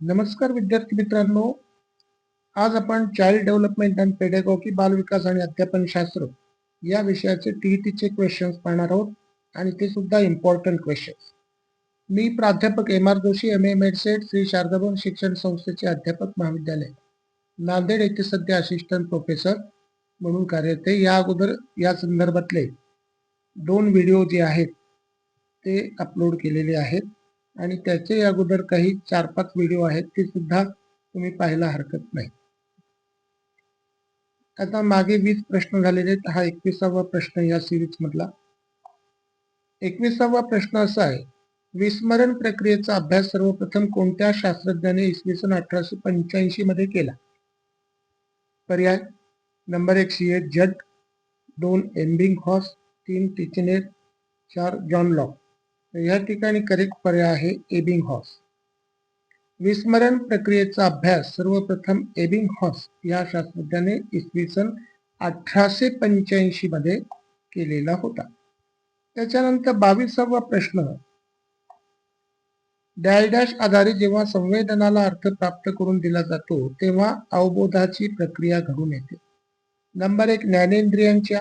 नमस्कार विद्यार्थी मित्रांनो. आज आपण चाइल्ड डेव्हलपमेंट अँड पेडेगॉकी बालविकास आणि अध्यापन शास्त्र या विषयाचे टीईटीचे क्वेश्चन्स पाहणार आहोत आणि ते सुद्धा इम्पॉर्टंट क्वेश्चन्स मी प्राध्यापक M R Joshi M A मेडसेट Shri Sharadabhavan शिक्षण संस्थेचे अध्यापक महाविद्यालय. नांदेड येथे सध्या असिस्टंट प्रोफेसर म्हणून कार्यरत आहे. या अगोदर या संदर्भातले दोन व्हिडिओ जे आहेत ते अपलोड केलेले आहेत. आणि त्याचे अगोदर काही चार पाच व्हिडिओ आहेत ते सुद्धा तुम्ही पाहायला हरकत नाही. आता मागे वीस प्रश्न झालेले आहेत. हा एकविसावा प्रश्न या सिरीज मधला. एकविसावा प्रश्न असा आहे विस्मरण प्रक्रियेचा अभ्यास सर्वप्रथम कोणत्या शास्त्रज्ञाने इसवी सन अठराशे पंच्याऐंशी मध्ये केला? पर्याय नंबर एक सी एच जट दोन एम्बिंग हॉस तीन टिचनेर चार जॉन लॉक या ठिकाणी करेक्ट पर्याय आहे एबिंग हॉस. विस्मरण प्रक्रियेचा अभ्यास सर्वप्रथम एबिंग हॉस या शास्त्रज्ञाने इसवी सन अठराशे पंच्याऐंशी मध्ये केलेला होता. त्याच्यानंतर बावीसावा प्रश्न. डॅश आधारे जेव्हा संवेदनाला अर्थ प्राप्त करून दिला जातो तेव्हा अवबोधाची प्रक्रिया घडून येते. नंबर एक ज्ञानेंद्रियांच्या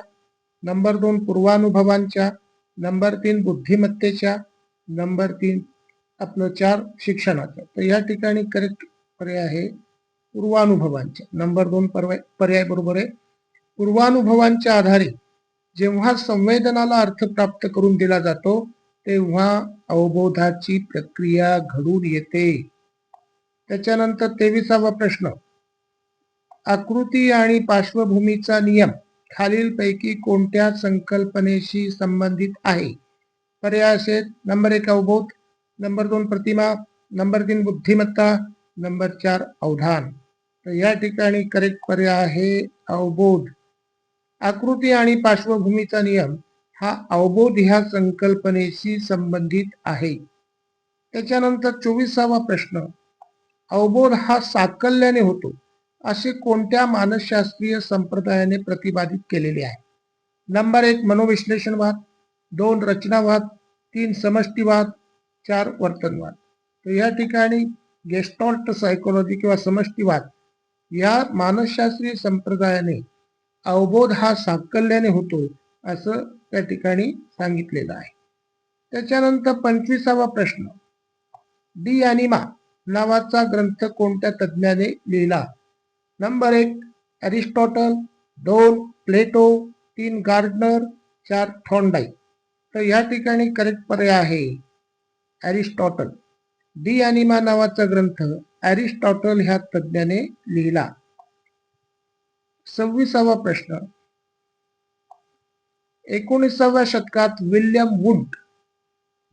नंबर दोन पूर्वानुभवांच्या नंबर तीन बुद्धिमत्तेच्या नंबर तीन आपलं चार शिक्षणाचं. तर या ठिकाणी करेक्ट पर्याय आहे पूर्वानुभवांच्या नंबर दोन पर्याय पर्याय बरोबर आहे. पूर्वानुभवांच्या आधारे जेव्हा संवेदनाला अर्थ प्राप्त करून दिला जातो तेव्हा अवबोधाची प्रक्रिया घडून येते. त्याच्यानंतर तेविसावा प्रश्न. आकृती आणि पार्श्वभूमीचा नियम. खालीलपैकी कोणत्या संकल्पनेशी संबंधित आहे? पर्याय असेल नंबर एक अवबोध नंबर दोन प्रतिमा नंबर तीन बुद्धिमत्ता नंबर चार अवधान. तर या ठिकाणी करेक्ट पर्याय आहे अवबोध. आकृती आणि पार्श्वभूमीचा नियम हा अवबोध ह्या संकल्पनेशी संबंधित आहे. त्याच्यानंतर चोवीसावा प्रश्न. अवबोध हा साकल्याने होतो. असे कोणत्या मानसशास्त्रीय संप्रदायाने प्रतिपादित केलेले आहे? नंबर एक मनोविश्लेषणवाद. दोन रचनावाद. तीन समष्टीवाद. चार वर्तनवाद. तर या ठिकाणी गेस्टॉल्ट सायकोलॉजी किंवा समष्टीवाद या मानसशास्त्रीय संप्रदायाने अवबोध हा साकल्याने होतो असं त्या ठिकाणी सांगितलेलं आहे. त्याच्यानंतर पंचवीसावा प्रश्न. डी अॅनिमा नावाचा ग्रंथ कोणत्या तज्ज्ञाने लिहिला? नंबर एक ॲरिस्टॉटल दोन प्लेटो तीन गार्डनर चार थॉन्डाई तर या ठिकाणी करेक्ट पर्याय आहे. ॲरिस्टॉटल डी अनिमा नावाचा ग्रंथ ॲरिस्टॉटल ह्या तज्ज्ञाने लिहिला. सव्वीसावा प्रश्न. एकोणीसाव्या शतकात विल्यम वुड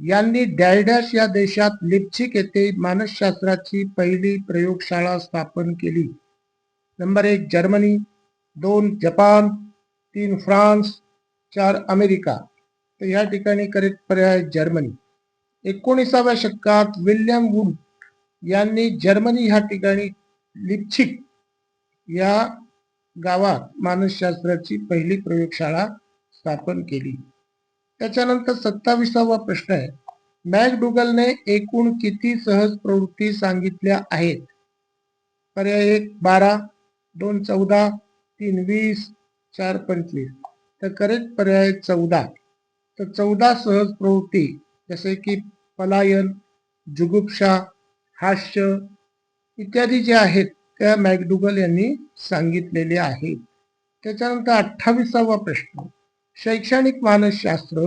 यांनी डॅलडॅश या देशात लिप्चिक येथे मानसशास्त्राची पहिली प्रयोगशाळा स्थापन केली. नंबर एक जर्मनी. दोन जपान. तीन फ्रान्स. चार अमेरिका. तर या ठिकाणी करेक्ट पर्याय जर्मनी. एकोणीसाव्या शतकात विल्यम वुड यांनी जर्मनी ह्या ठिकाणी लिप्छिक या गावात मानसशास्त्राची पहिली प्रयोगशाळा स्थापन केली. त्याच्यानंतर सत्तावीसावा प्रश्न आहे. मॅकडुगलने एकूण किती सहज प्रवृत्ती सांगितल्या आहेत? पर्याय एक बारा. दोन चौदा तीन वीस चार पंचवीस. तर करेक्ट पर्याय चौदा. तर चौदा सहज प्रवृत्ती जसे की पलायन जुगुप्सा हास्य इत्यादी जे आहेत त्या मॅकडुगल यांनी सांगितलेले आहेत. त्याच्यानंतर अठ्ठावीसावा प्रश्न. शैक्षणिक मानसशास्त्र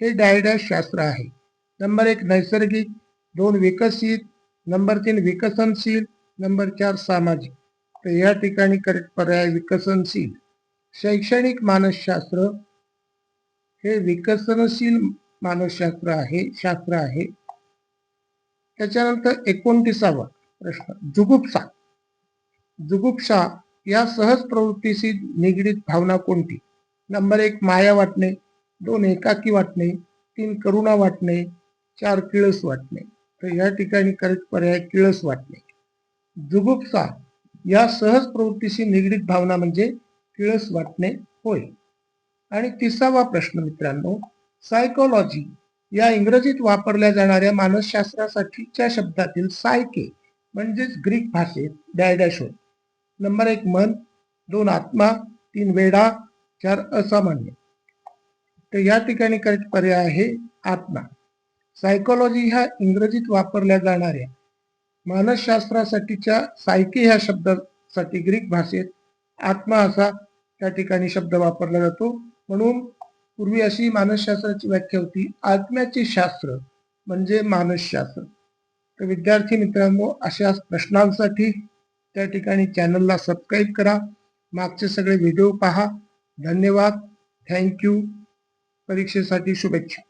हे डायडॅश शास्त्र आहे. नंबर एक नैसर्गिक. दोन विकसित. नंबर तीन विकसनशील. नंबर चार सामाजिक. तर या ठिकाणी करेक्ट पर्याय विकसनशील. शैक्षणिक मानसशास्त्र हे विकसनशील मानसशास्त्र आहे शास्त्र आहे. त्याच्यानंतर एकोणतीसावा प्रश्न जुगुप्सा. जुगुप्सा या सहज प्रवृत्तीशी निगडीत भावना कोणती? नंबर एक माया वाटणे. दोन एकाकी वाटणे. तीन करुणा वाटणे. चार किळस वाटणे. तर या ठिकाणी करेक्ट पर्याय किळस वाटणे. जुगुप्सा या सहज प्रवृत्तीशी निगडीत भावना म्हणजे किळस वाटणे होय. आणि तिसावा प्रश्न मित्रांनो सायकोलॉजी या इंग्रजीत वापरल्या जाणाऱ्या मानसशास्त्रासाठीच्या शब्दातील सायके म्हणजेच ग्रीक भाषेत डॅडॅश होय नंबर एक मन. दोन आत्मा. तीन वेडा. चार असामान्य. तर या ठिकाणी करेक्ट पर्याय आहे आत्मा. सायकोलॉजी ह्या इंग्रजीत वापरल्या जाणाऱ्या मानसशास्त्रासाठीच्या सायकी ह्या शब्दासाठी ग्रीक भाषेत आत्मा असा त्या ठिकाणी शब्द वापरला जातो. म्हणून पूर्वी अशी मानसशास्त्राची व्याख्या होती आत्म्याचे शास्त्र म्हणजे मानसशास्त्र. तर विद्यार्थी मित्रांनो अशा प्रश्नांसाठी त्या ठिकाणी चॅनलला सबस्क्राईब करा. मागचे सगळे व्हिडिओ पहा. धन्यवाद. थँक्यू. परीक्षेसाठी शुभेच्छा.